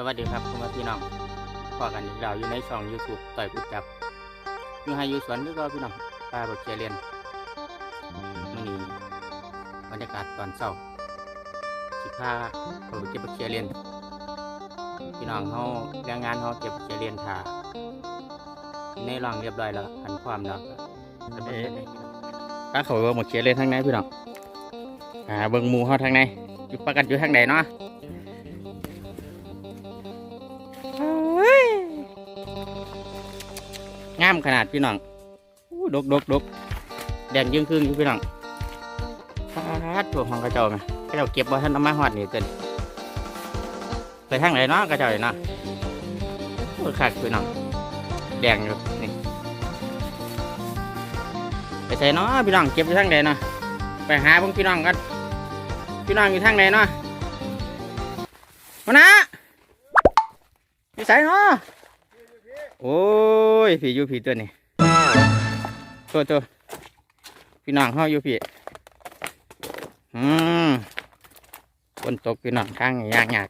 สวัสดีครับคุณพี่น้องพอกันอีกแล้วอยู่ในช่อง YouTube ต่อยกุดจับอยู่ให้อยู่สวนหรือก็พี่น้องปลาบกเคียเรียนมื่อนี้บรรยากาศตอนเช้าสิพาเขาไปเก็บบักเคียเรียนพี่น้องเขาแรงงานเขาเก็บเคียเรียนถ่าในร่องเรียบร้อยแล้วหันความแล้วป้าเขาเบิ่งบักเคียเรียนทางไหนพี่น้องอ่าเบิ่งมูเขาทางไหนอยู่ปลากันอยู่ทางไหนเนาะามขนาดพี่น้องดกดกดกแดงยิ่งครึ่งอยู่พี่น้องฟาดตัวของกระเจ้าไหมกระเจ้าเก็บไว้ท่านเอามาหอดนี่เต็นไปทางไหนเนาะกระเจ้าเนาะโอ้ขาดพี่น้องแดงอยู่นี่ไปใส่เนาะพี่น้องเก็บไปทางไหนเนาะไปหาพิ่งพี่น้องกันพี่น้องอยู่ทางไหนเนาะมานะพี่ใส่เนาะ โอ้ยผีอยู่ผีตัวนี้ตัวตัวพี่น้องเขาอยู่ผีอืมฝนตกพี่น้องข้างยากยาก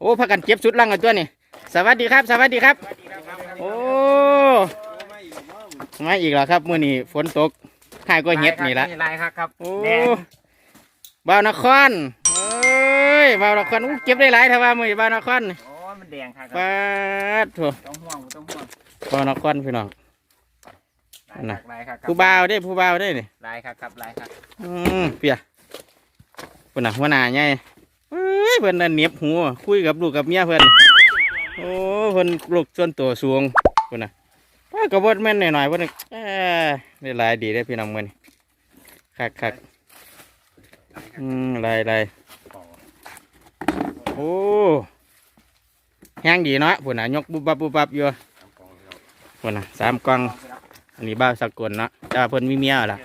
โอ้พักกันเก็บสุดลังกันตัวนี้สวัสดีครับ สวัสดีครับ โอ้มาอีกแล้วครับมื่อนี้ฝนตกข้ายก็เฮ็ดนี่ละลายครับครับโอ้แดงบ่าวนครเอ้ยบ่าวนครอู้เก็บได้หลายเท่าว่ามือนี้บ่าวนครโอ้ มันแดงครับปาดโถั่วต้องห่วงต้องห่วงบ่าวนครพี่น้องลายน่ะครับลายครับผู้บ่าวได้ผู้บ่าวได้นี่ลายครับครับลายครับอืมเปียเพิ่นน่ะหัวหน้าใหญ่เอ้ยเพิ่นน่ะเหน็บหูคุยกับลูกกับเมียเพิ่นโอ้เพิ่นลูกส่วนตัวสูงเพิ่นน่ะป้าก็บ่แม่นหน่อยๆเพิ่นน่ะเอ้อได้หลายดีได้อพี่น้องมื้อนี้คักๆอืมหลายหลายโอ้ แห้งดีเนาะพุ่นน่ะยกบุบบับบุบบับอยู่พุ่นน่ะสามกล่องอันนี้บ้าสากลเนาะแต่ว่าเพิ่นมีเมียล่ะ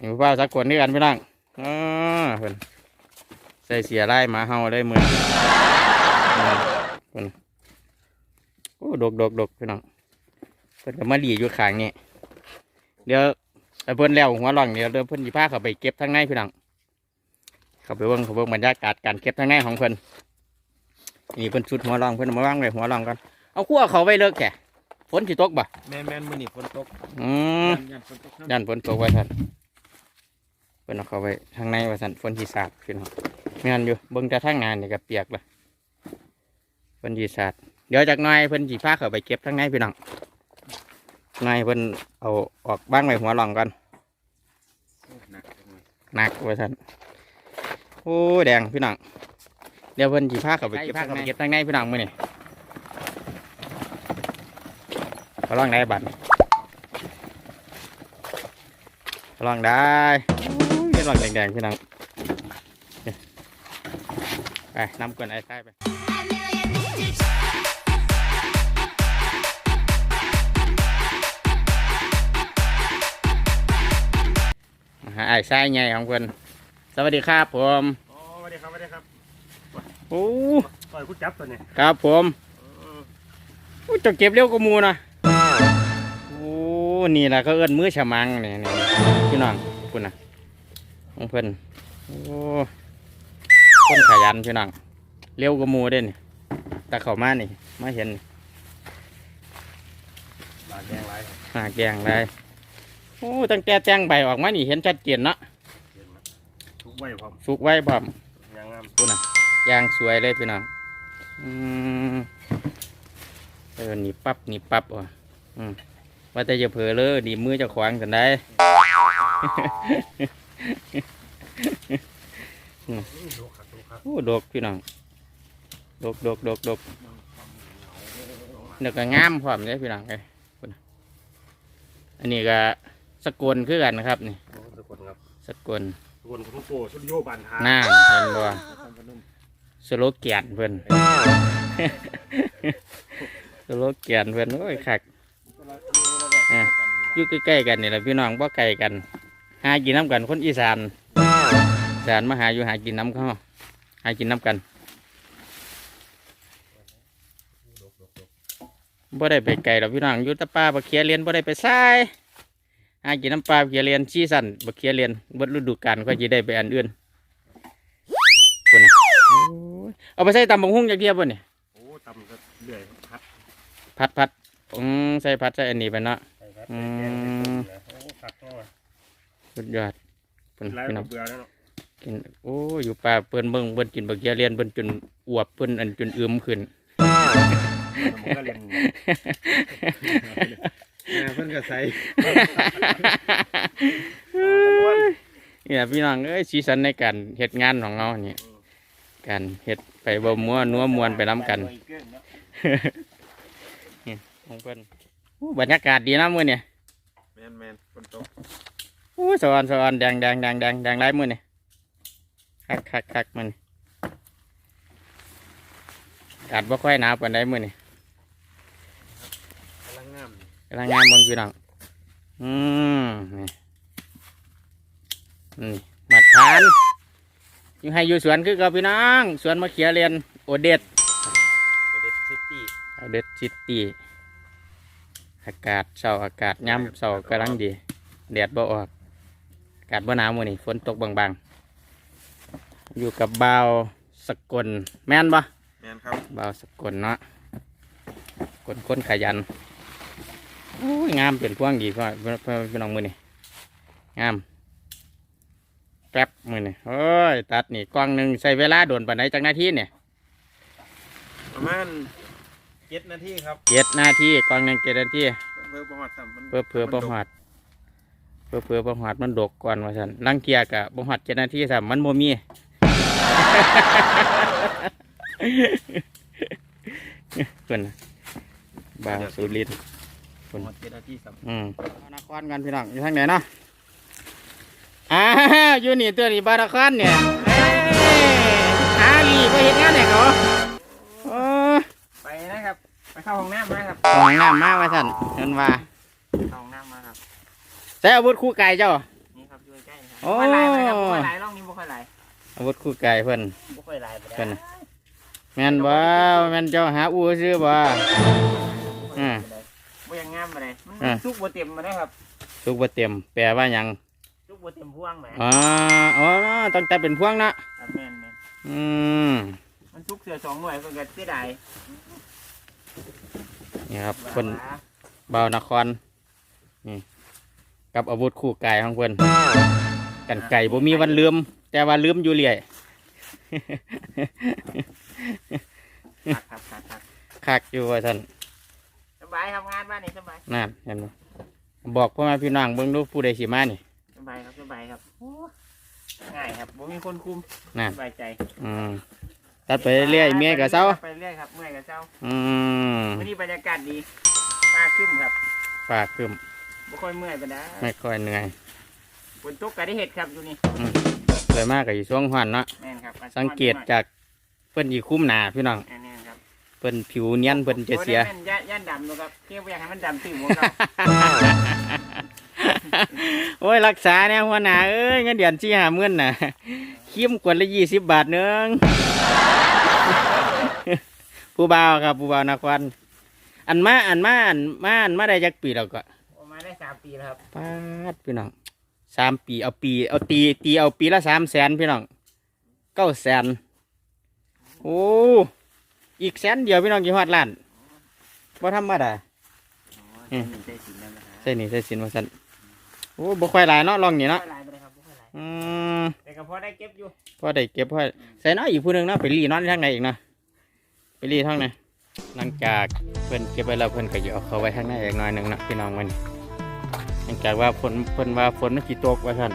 นี่บ้าวสากลด้วยกันพี่น้องอ๋อเพิ่นใส่เสียไล่มาเฮาได้มือเพิ่นโอ้ดกดกดกพี่น้องเพิ่นก็มาดีอยู่ข้างนี่เดี๋ยวเพิ่นแล้วหัวหล่องเดี๋ยวเดี๋ยวเพิ่นสิพาเขาไปเก็บทางในพี่น้องเขาไปเบิ่งเขาเบิ่งบรรยากาศการเก็บทางในของเพิ่น นี่เพิ่นชุดหัวหล่องเพิ่นเอามาวางไว้หัวหล่องกันเอาขั้วเขาไว้เลิกแก่ฝนสิตกบ่แม่นแม่นมือนี่ฝนตกอืมยันฝนตกครับด้านฝนตกไว้ท่านเพิ่นเอาเข้าไว้ทางในไว้ท่านฝนที่สาดพี่น้องไม่งั้นอยู่เบิ่งแต่ทางงานนี่ก็เปียกละฝนที่สาดเดี๋ยวจากหน้อยเพิ่นสิพาเข้าไปเก็บทางในพี่น้องหน้อยเพิ่นเอาออกบ้างไว้หัวหล่องก่อนหนักจังเลยหนักไว้ท่านโอ้แดงพี่น้องเดี๋ยวเพิ่นสิพาเข้าไปเก็บทางในเก็บทางในพี่น้องมื้อนี้เขาลองได้บัตรเขาลองได้โอ้ยลองแดงๆพี่น้องเนี่ยไปนำก่อนไอ้ใต้ไปมาหาไอ้ใส่ใหญ่ของเพิ่นสวัสดีครับผมโอ้สวัสดีครับสวัสดีครับ โอ้ปล่อยกูจับตัวนี้ครับผมโอ้จะเก็บเร็วกว่าหมูนะโอ้นี่แหละเขาเอิ้นมือฉมังนี่นี่พี่น้องคุณนะของเพิ่นโอ้คนขยันพี่น้องเร็วกว่าหมูเด้นี่แต่เขามานี่มาเห็นนี่ลายแดงลายหาแกงได้โอ้ตั้งแต่แจ้งใบออกมานี่เห็นชัดเจนเนาะทุกไว้พร้อมสุกไว้พร้อมยังงามคุณนะ ยางสวยเลยพี่น้องอืมเออหนีบปั๊บหนีบปั๊บอะอืมว่าแต่จะเผลอเลยหนีบมือเจะขวางกันได้ดูครับดูครับโอ้ดกพี่น้องดกดกดกดกเด็กก็งามพร้อมเลยพี่น้องเลยคุณน่ะอันนี้ก็สกลคือกันนะครับนี่โอ้ทุกคนครับสกลทุกคนของโปสุดโยบันทาหน้าเห็นบ่ สโลแกนเพิ่นสโลแกนเพิ่นโอ้ยคักอยู่ใกล้ๆกันนี่แหละพี่น้องบ่ไกลกัน หากินน้ำกันคนอีสานอีสานมาหาอยู่หากินน้ำเขาหากินน้ำกันบ่ได้ไปไกลหรอกพี่น้องอยู่ตะป่าบักเขียเรียนบ่ได้ไปซ้ายหากินน้ำปลาบักเขียเรียนชี้สันบักเขียเรียนบดฤดูกาลก็จะได้ไปอันอื่น เอาไปใส่ตำบักหุ่งจากเทียบบ่เนี่ยโอ้ตำก็เรื่อยพัดพัดพัดอืมใส่พัดใส่อันนี้ไปเนาะ ใส่พัดอืใส่มแกงใส่ต้มเลยโอ้พัดก็สุดยอดเพิ่นไล่พี่น้องเบื่อแล้วเนาะกินโอ้อยู่ป่าเพิ่นเบิ่งเพิ่นกินบักเกียเรียนเพิ่นจนอวบเพิ่นอันจนอึมขึ้น ผมก็เรียนเพิ่นก็ใส่เนี่ยพี่น้องเอ้ยสีสันในการเฮ็ดงานของเราเนี่ย การเฮ็ดไปบ่มัวนัวมวนไปน้ำกันของเพิ่นโอ้บรรยากาศดีนะมื้อเนี่ยแมนแมนคนตกโอ้สวรรค์สวรรค์แดงแดงแดงแดงแดงหลายมื้อเนี่ยคักคักคักมื้อนี่อากาศบ่ค่อยหนาวปานใดมื้อนี่กำลังงามกำลังงามเบิ่งพี่น้องอืมนี่นี่มัดทาน อยู่ให้อยู่สวนคือกับพี่น้องสวนมะเขือเรียนโอเดตโอเดสซิตี้โอเดตซิตี้อากาศเสาอากาศย่ำเสากำลังดีแดดบ่ออกอากาศบ่หนาวมื้อนี้ฝนตกบางๆ อยู่กับบ่าวสกลแม่นบ่แมนครับบ่าวสกลเนาะกลคนขยันโอ้ยงามเป็นพวงดีพ่อพ่อพี่น้องมือนี่งาม แป๊บมือนี่โอ้ย ตัดนี่กล้องหนึ่งใช้เวลาโดนปานไหนจากหน้าที่เนี่ยประมาณเจ็ดนาทีครับเจ็ดนาทีกล้องหนึ่งเจ็ดนาทีเพื่อประวัติซ้ำมันเพื่อเพื่อประหัดเพื่อเพื่อประหัดมันดกก่อนว่าสันลังเกียกะประหัดเจ็ดนาทีสัมมันโมมีเพื่อนน่ะบ่าวสุรินทร์ประมาณเจ็ดนาทีซ้อืมบานครกันพี่น้องอยู่ทางไหนเนาะอ่า อยู่นี่ตัวนี้บานครเนี่ยเอ้ยหาลีไปเห็นงานไหนเขาโอ้ำไปนะครับ ไปเข้าห้องน้ำมาครับห้องน้ำมาว่าสั่นเห็นว่าเข้าห้องน้ำมาครับใช้อาวุธคู่กายเจ้านี่ครับอยู่ใกล้ๆนะครัโอ้บ่ค่อยหลายไปครับบ่ค่อยหลายร่องนี้บ่ค่อยหลายอาวุธคู่กายเพิ่นบ่ค่อยหลายไปเพิ่นได้น่ะแม่นบ่แม่นเจ้าหาอูซื้อบ่อืมบ่ยังงามไปเลยมันอ่าสุกบ่เต็มมาได้ครับสุกบ่เต็มแปลว่าหยังสุกบ่เต็มพวงแหมอ๋อ อ๋อตั้งแต่เป็นพวงนะครับแม่นแม่นอืมมันสุกเสือสองหน่วยเพิ่นก็เสียดายนี่ครับว่าเพิ่นบ่าวนครนี่กับอาวุธคู่กายของเพิ่นกันไก่บ่มีวันลืม แต่ว่าลืมอยู่เรื่อยครับครับครับครับคักอยู่ว่าท่านสบายครับงานบ้านนี่สบายนั่นเห็นบ่บอกพ่อแม่พี่น้องเบิ่งดูผู้ใดสิมานี่ สบายครับสบายครับโอ้ง่าย ครับบ่มีคนคุมนั่นสบายใจอืมตัดไปเรื่อยๆเมียกับเซ้าไปเรื่อยครับเมื่อยกับเช้าอืมวันนี้บรรยากาศดีฟ้าครึ้มครับฝากขึ้นบ่ค่อยเมื่อยไปนะไม่ค่อยเหนื่อยฝนตกก็ได้เห็ดครับอยู่นี่เลยมากกับอยู่ช่วงหันเนาะแม่นครับสังเกตจากเพิ่นอีคุ้มหนาพี่น้องแน่นๆครับเพิ่นผิวเนียนเพิ่นจะเสียโอ้ได้แม่นย่าย่านดำเนาะครับเที่ยวไปอยากให้มันดำตื่นหัวเรา โอ้ยรักษาเนี่ยหัวหน้าเอ้ยเงินเดือนสี่ห้าหมื่นน่ะคิมกวดละยี่สิบบาทหนึงผู้บ่าวครับผู้บ่าวนครอันมาอันมาอันมาอันมาได้จักปีแล้วก็ออกมาได้สามปีแล้วครับปาดพี่น้องสามปีเอาปีเอาตีตีเอาปีละสามแสนพี่น้องเก้าแสนโอ้อีกแสนเดียวพี่น้องกี่ฮอดล้านบ่ธรรมดาอืมใส่สินแล้วนะครับใส่นี่ใส่สินมาสั่นโอ้บ่ค่อยหลายเนาะลองนี่บ่เนาะค่อยหลายไปเลยครับบ่ค่อยหลายอืมแต่ก็พอได้เก็บอยู่พอได้เก็บพอใส่น้อยอีกผู้หนึงเนาะไปรีนอนทางไหนอีกเนาะไปรีทางไหนหลังจากเพิ่นเก็บไปแล้วเพิ่นก็จะเอาเขาไว้ทางในอีกหน่อยหนึงเนาะพี่น้องมันหลังจากว่าฝนเพิ่นว่าฝนมันสิตกว่าซั่น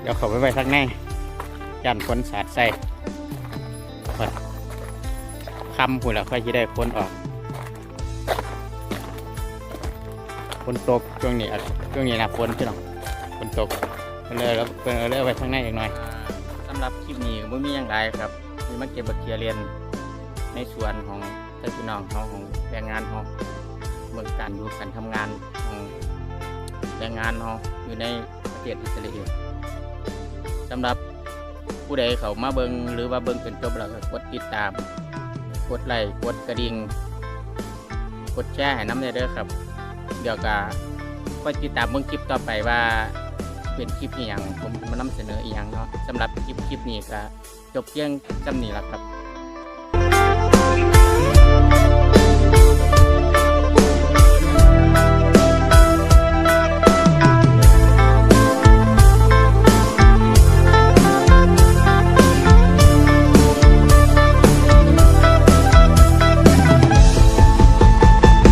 เดี๋ยวเขาไว้ไว้ทางในยันฝนสาดใส่เพิ่นคำพุ่นแล้วค่อยสิได้ฝนออก นตกช่วงนี้อะช่วงนี้นะฝนพี่น้องฝนตกเพิ่นเลยแล้วเพิ่นเลยเอาไว้ข้างในอีกหน่อยสำหรับคลิปนี้ก็บ่มีอย่างไรครับมีมาเก็บบักเขียเรียนในส่วนของเจ้าพี่น้องเฮาของแรงงานเฮาเมืองการอยู่การทำงานของแรงงานเฮาอยู่ในประเทศอิสราเอลสำหรับผู้ใดเขามาเบิงหรือว่าเบิงจนจบแล้วก็กดติดตาม กดไลค์กดกระดิ่งกดแชร์ให้น้ำเด้อครับ เดี๋ยวก็ไปติดตามเบิ่งคลิปต่อไปว่าเป็นคลิปอหย่างผมมานำเสนออีหยังเนาะสำหรับคลิปคลิปนี้ก็จบเพียงจำนี้ละครับ